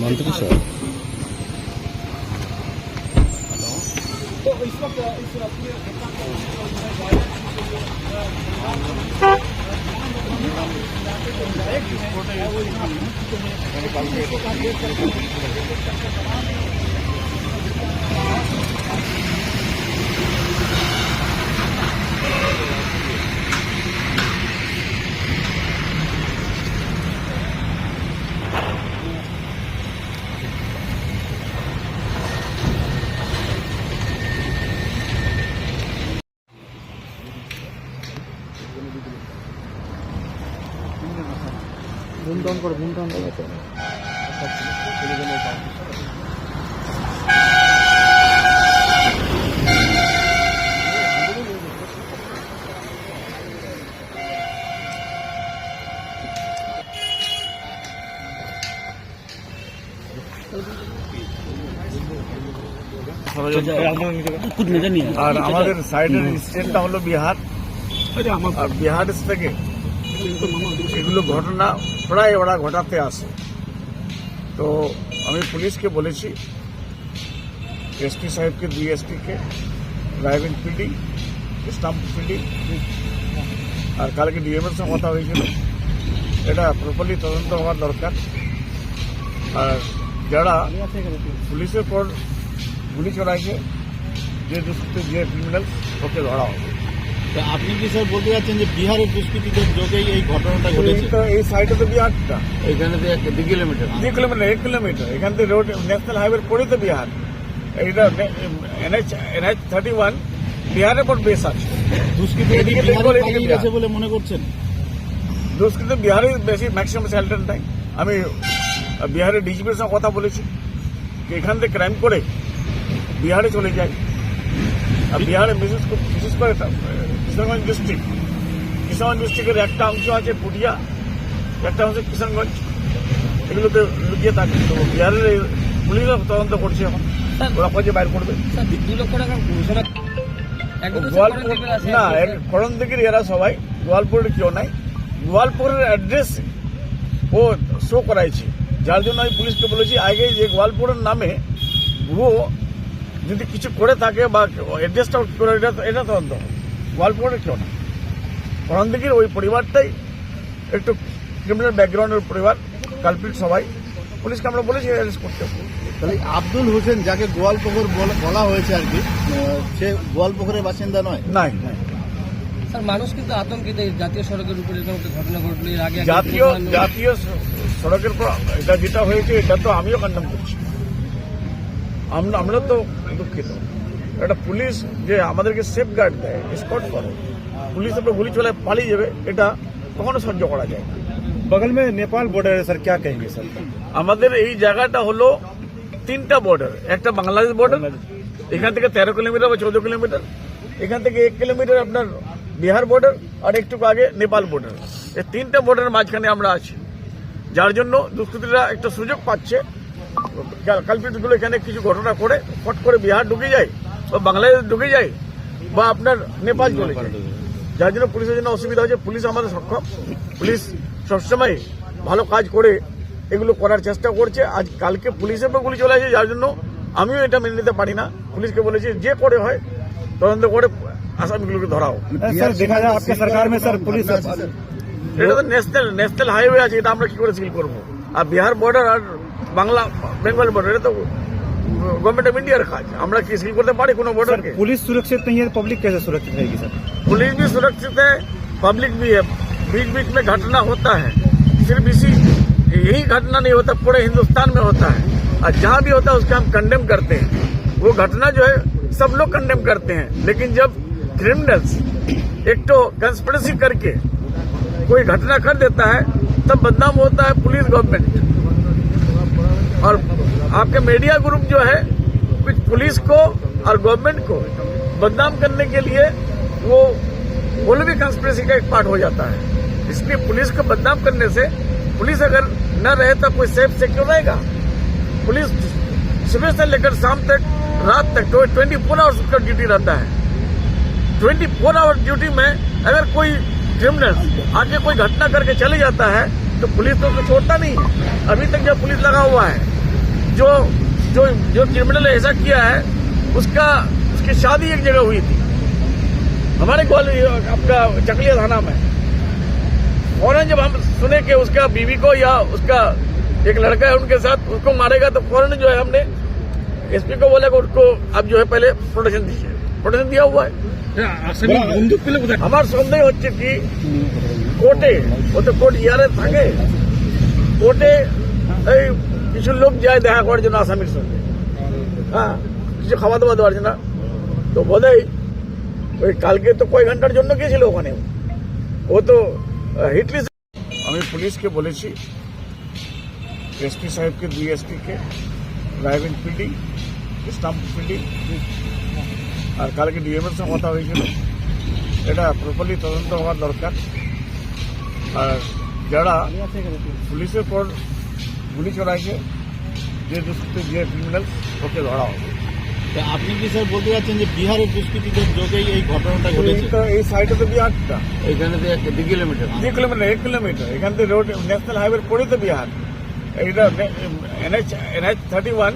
मंत्री साहब ভুমটন করে ভুমটন করে আর আমাদের সাইডের স্টেটটা হলো বিহার। আর বিহার থেকে এগুলো ঘটনা প্রায় ওরা ঘটাতে আসে। তো আমি পুলিশকে বলেছি এসপি সাহেবকে ডিএসপিকে রায়গঞ্জ পিডি স্টাম্প পিডি আর কালকে ডিএমের সঙ্গে কথা হয়েছিল। এটা প্রপারলি তদন্ত হওয়ার দরকার। আর যারা পুলিশের পর গুলি চড়াইছে যে দুষ্কৃতি যে ক্রিমিনাল ওকে ধরা হবে। তা আপনি কি স্যার বলতে যাচ্ছেন যে বিহারের দুষ্কৃতীদের যোগেই এই ঘটনাটা ঘটেছে? এই তো এই সাইডে তো বিহারটা। এখানে তো এক দু কিলোমিটার। দুই কিলোমিটার এক কিলোমিটার। এখান থেকে রোড ন্যাশনাল হাইওয়ে পড়ে তো বিহার। এইটা এনএচ এনএচ থার্টি ওয়ান বিহারের পর বেস আছে? দুষ্কৃতী বলে মনে করছেন? দুষ্কৃতি বিহারে বেশি ম্যাক্সিমাম সেল্টার টাইম আমি বিহারের ডিজিপির সঙ্গে কথা বলেছি। এখান থেকে ক্রাইম করে বিহারে চলে যায়। আর বিহারে বিশেষ করে কিশোরগঞ্জ ডিস্ট্রিক্ট কিশোরগঞ্জ ডিস্ট্রিক্টের একটা অংশ আছে পুটিয়া একটা অংশ কিশোরগঞ্জ এগুলোতে লুকিয়ে থাকে। তো বিহারের পুলিশও তদন্ত করছে এখন। ওরা খোঁজে বাইর করবে। থেকে না করণ দিকের এরা সবাই। গোয়ালপুরের কেউ নাই। গোয়ালপুরের অ্যাড্রেস ও শো করাইছে। যার জন্য আমি পুলিশকে বলেছি আগে যে গোয়ালপুরের নামে ও যদি কিছু করে থাকে বা অ্যাড্রেসটা করে এটা এটা তদন্ত হবে। গোয়ালপুরের কেউ না করণ দিকের ওই পরিবারটাই একটু ক্রিমিনাল ব্যাকগ্রাউন্ডের পরিবার কালপিট সবাই। পুলিশকে আমরা বলেছি অ্যারেস্ট করতে তাহলে আব্দুল হোসেন যাকে গোয়ালপুকুর বল- বলা হয়েছে আর কি সে গোয়ালপুকুরের বাসিন্দা নয়? নাই। নাই স্যার মানুষ কিন্তু আতঙ্কিত জাতীয় সড়কের উপরে এরকম একটা ঘটনা ঘটলো এর আগে জাতীয় জাতীয় সড়কের পর এটা যেটা হয়েছে এটা তো আমিও কন্ডেম করছি। আমরা আমরা তো দুঃখিত। একটা পুলিশ যে আমাদেরকে সেফ গার্ড দেয় স্কট করে। পুলিশ আপনার গুলি চলে পালিয়ে যাবে এটা কখনো সহ্য করা যায় বগল মে নেপাল বর্ডারে স্যার কে কেঙ্গে স্যার আমাদের এই জায়গাটা হলো তিনটা বর্ডার একটা বাংলাদেশ বর্ডার এখান থেকে তেরো কিলোমিটার বা চোদ্দ কিলোমিটার এখান থেকে এক কিলোমিটার আপনার বিহার বর্ডার আর একটু আগে নেপাল বর্ডার এই তিনটা বর্ডারের মাঝখানে আমরা আছি। যার জন্য দুষ্কৃতীরা একটা সুযোগ পাচ্ছে। কালপিটগুলো এখানে কিছু ঘটনা করে ফট করে বিহার ঢুকে যায়। বা বাংলাদেশ ঢুকে যায় বা আপনার নেপাল চলে যায়। যার জন্য পুলিশের জন্য অসুবিধা হচ্ছে পুলিশ আমাদের সক্ষম। পুলিশ সবসময় ভালো কাজ করে এগুলো করার চেষ্টা করছে। আজ কালকে পুলিশের পর গুলি চলে আসে যার জন্য আমিও এটা মেনে নিতে পারি না। পুলিশকে বলেছি যে করে হয় তদন্ত করে আসামিগুলোকে ধরাও। এটা তো ন্যাশনাল ন্যাশনাল হাইওয়ে আছে এটা আমরা কি করে সিল করব? আর বিহার বর্ডার আর বাংলা বেঙ্গল বর্ডার এটা তো गवर्नमेंट ऑफ़ इंडिया रखा है। हमारा किसी को पड़े को बॉर्डर के। पुलिस सुरक्षित नहीं है तो पब्लिक कैसे सुरक्षित रहेगी सर? पुलिस भी सुरक्षित है पब्लिक भी है। बीच बीच में घटना होता है। सिर्फ़ इसी यही घटना नहीं होता पूरे हिंदुस्तान में होता है। और जहाँ भी होता है उसका हम कंडेम करते हैं। वो घटना जो है सब लोग कंडेम करते हैं। लेकिन जब क्रिमिनल्स एक तो कंस्परेसी करके कोई घटना कर देता है तब बदनाम होता है पुलिस गवर्नमेंट और आपके मीडिया ग्रुप जो है पुलिस को और गवर्नमेंट को बदनाम करने के लिए वो लोग भी कंस्पिरेसी का एक पार्ट हो जाता है। इसलिए पुलिस को बदनाम करने से पुलिस अगर न रहे तो कोई सेफ़ से क्यों रहेगा। पुलिस सुबह से लेकर शाम तक, रात तक ट्वेंटी फोर आवर्स उसका ड्यूटी रहता है। ट्वेंटी फोर आवर ड्यूटी में अगर कोई क्रिमिनल आगे कोई घटना करके चले जाता है तो पुलिस तो उसको छोड़ता नहीं है। अभी तक जो पुलिस लगा हुआ है, जो जो जो क्रिमिनल ऐसा किया है, उसका, उसकी शादी एक जगह हुई थी। हमारे ग्वालियर, आपका चकलिया थाना में। फ़ौरन जब हम सुने कि उसका बीवी को या उसका एक लड़का है उनके साथ, उसको मारेगा तो फ़ौरन जो है हमने एसपी को बोला कि उसको अब जो है पहले प्रोटेक्शन दीजिए। प्रोटेक्शन दिया हुआ है। हमारे संदेह हो चुकी कोटे, वो तो कोट यारे थे कोटे কিছু লোক যায় দেখা করার জন্য আসামির সঙ্গে। হ্যাঁ কিছু খাওয়া দাওয়া দেওয়ার জন্য। তো বোধহয় ওই কালকে তো কয় ঘণ্টার জন্য গিয়েছিল ওখানে। ও তো হিটলিস আমি পুলিশকে বলেছি, এসপি সাহেবকে, দুই এসপিকে রায়গঞ্জ পিডি স্টাম্প পিডি আর কালকে ডিএমের সঙ্গে কথা হয়েছিল। এটা প্রপারলি তদন্ত হওয়ার দরকার। আর যারা পুলিশের পর গুলি চড়াইছে যে দুষ্কৃতি যে ক্রিমিনাল ওকে ধরা হবে। তা আপনি কি স্যার বলতে যাচ্ছেন যে বিহারের দুষ্কৃতীদের যোগেই এই ঘটনাটা ঘটেছে? এই তো- এই সাইডে তো বিহারটা। এখানে থেকে দু কিলোমিটার দুই কিলোমিটার এক কিলোমিটার এখান থেকে রোড ন্যাশনাল হাইওয়ে পড়ে তো বিহার। এইটা এনএচ এনএচ থার্টি ওয়ান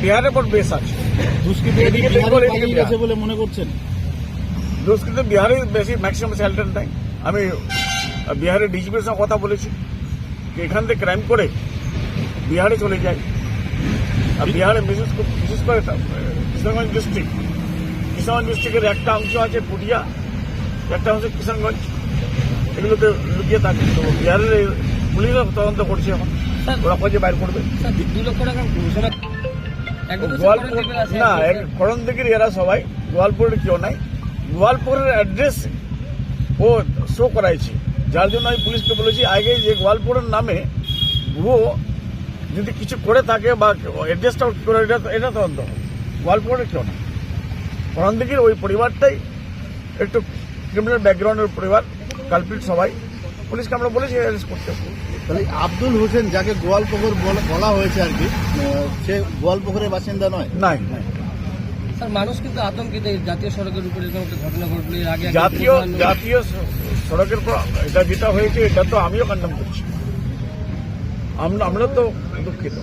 বিহারের পর বেশ আছে। দুষ্কৃতী বলে মনে করছেন? দুষ্কৃতি বিহারে বেশি ম্যাক্সিমাম শেল্টার নাই। আমি বিহারের ডিজিপির সঙ্গে কথা বলেছি। যে এখান থেকে ক্রাইম করে বিহারে চলে যায়। আর বিহারে বিশেষ করে বিশেষ করে কিশোরগঞ্জ ডিস্ট্রিক্ট কিশোরগঞ্জ ডিস্ট্রিক্টের একটা অংশ আছে পুরিয়া একটা অংশ কিশোরগঞ্জ এগুলোতে লুকিয়ে থাকে। তো বিহারের পুলিশও তদন্ত করছে এখন। ওরা খোঁজে বাইর করবে। গোয়ালপুর। না করণ দিকের এরা সবাই। গোয়ালপুরের কেউ নাই। গোয়ালপুরের অ্যাড্রেস ও শো করাইছে। যার জন্য আমি পুলিশকে বলেছি আগে যে গোয়ালপুরের নামে ভুয়ো যদি কিছু করে থাকে বা অ্যাড্রেসটা করে এটা এটা তদন্ত হবে। গোয়ালপুরের কেউ না। করণ দিকের ওই পরিবারটাই একটু ক্রিমিনাল ব্যাকগ্রাউন্ডের পরিবার কালপিট সবাই। পুলিশকে আমরা বলেছি অ্যারেস্ট করতে তাহলে আব্দুল হোসেন যাকে গোয়ালপুকুর বলা- বলা হয়েছে আর কি সে গোয়ালপুকুরের বাসিন্দা নয়? নাই। নাই স্যার মানুষ কিন্তু আতঙ্কিত জাতীয় সড়কের উপরে এরকম একটা ঘটনা ঘটলে এর আগে জাতীয় জাতীয় সড়কের পর এটা যেটা হয়েছে এটা তো আমিও কন্ডেম করছি। আমরা আমরা তো দুঃখিত।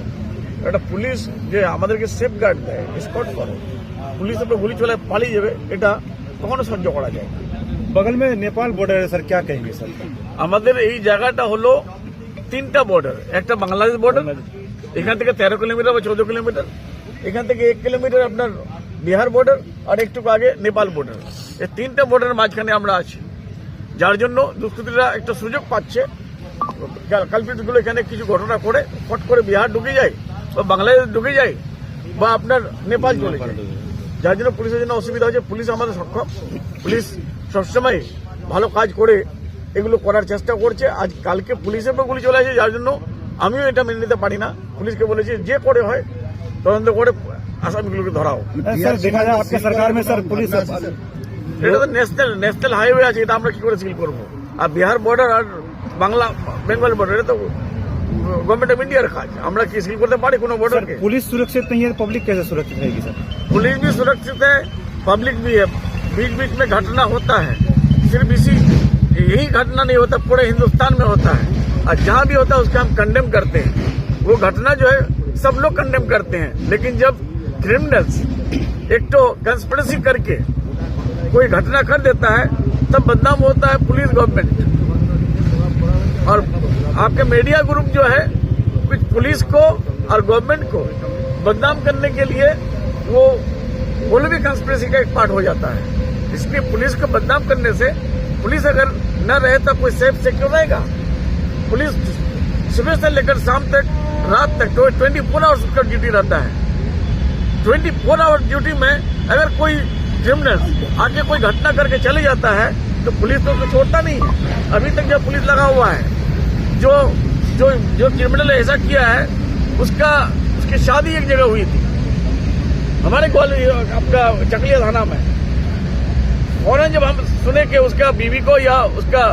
একটা পুলিশ যে আমাদেরকে সেফ গার্ড দেয় স্পট করে পুলিশ আপনার গুলি চলে পালিয়ে যাবে এটা কখনো সহ্য করা যায় বগল মে নেপাল বর্ডার স্যার ক্যা কেঙ্গে স্যার আমাদের এই জায়গাটা হলো তিনটা বর্ডার একটা বাংলাদেশ বর্ডার এখান থেকে তেরো কিলোমিটার বা চোদ্দ কিলোমিটার এখান থেকে এক কিলোমিটার আপনার বিহার বর্ডার আর একটু আগে নেপাল বর্ডার এই তিনটা বর্ডারের মাঝখানে আমরা আছি। যার জন্য দুষ্কৃতীরা একটা সুযোগ পাচ্ছে কালপিটগুলো এখানে কিছু ঘটনা করে ফট করে বিহার ঢুকে যায় বা বাংলাদেশ ঢুকে যায় বা আপনার নেপাল চলে যার জন্য পুলিশের জন্য অসুবিধা হচ্ছে পুলিশ আমাদের সক্ষম। পুলিশ সবসময় ভালো কাজ করে এগুলো করার চেষ্টা করছে। আজ কালকে পুলিশের পর গুলি চলে আসে যার জন্য আমিও এটা মেনে নিতে পারি না। পুলিশকে বলেছি যে করে হয় তদন্ত করে আসামিগুলোকে ধরাও। এটা তো ন্যাশনাল ন্যাশনাল হাইওয়ে আছে এটা আমরা কি করে সিল করব? আর বিহার বর্ডার আর বাংলা বেঙ্গল বর্ডার এটা তো গভর্নমেন্ট অফ ইন্ডিয়ার কাজ আমরা কি সিল করতে পারি কোনো सर বর্ডারকে पुलिस सुरक्षित नहीं है पब्लिक कैसे सुरक्षित रहेगी सर पुलिस भी सुरक्षित है पब्लिक भी है बीच बीच में घटना होता है सिर्फ इसी यही घटना नहीं होता पूरे हिंदुस्तान में होता है और जहाँ भी होता है उसका हम कंडेम करते हैं वो घटना जो है सब लोग कंडेम करते हैं लेकिन जब क्रिमिनल्स एक तो कंस्पिरेसी करके कोई घटना कर देता है तब बदनाम होता है पुलिस गवर्नमेंट और आपके मीडिया ग्रुप जो है, कुछ पुलिस को और गवर्नमेंट को बदनाम करने के लिए वो वो लोग भी कंस्पिरेसी का एक पार्ट हो जाता है। इसलिए पुलिस को बदनाम करने से पुलिस अगर न रहे तो कोई सेफ़ सिक्योर रहेगा? पुलिस सुबह से लेकर शाम तक, रात तक तो ट्वेंटी फोर आवर्स उसका ड्यूटी रहता है। ट्वेंटी फोर आवर ड्यूटी में अगर कोई क्रिमिनल आगे कोई घटना करके चले जाता है तो पुलिस तो उसको छोड़ता नहीं। है अभी तक जो पुलिस लगा हुआ है जो जो जो क्रिमिनल ऐसा किया है उसका उसकी शादी एक जगह हुई थी। हमारे ग्वाल आपका चकलिया थाना में। फ़ौरन जब हम सुने कि उसका बीवी को या उसका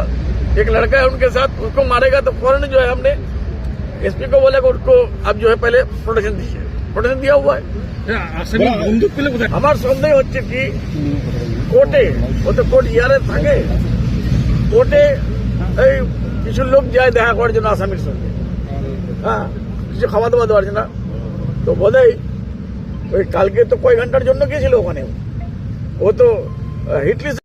एक लड़का है उनके साथ उसको मारेगा तो फ़ौरन जो है हमने एसपी को बोला कि उसको अब जो है पहले प्रोटेक्शन दीजिए। प्रोटेक्शन दिया हुआ है। हाँ। हमारे संदेह हो चुकी कोटे वो तो कोट यारे थे कोटे কিছু লোক যায় দেখা করার জন্য আসামির সঙ্গে। হ্যাঁ কিছু খাওয়া দাওয়া দেওয়ার জন্য। তো বোধহয় ওই কালকে তো কয় ঘণ্টার জন্য গিয়েছিল ওখানে। ও তো হিটলিস্ট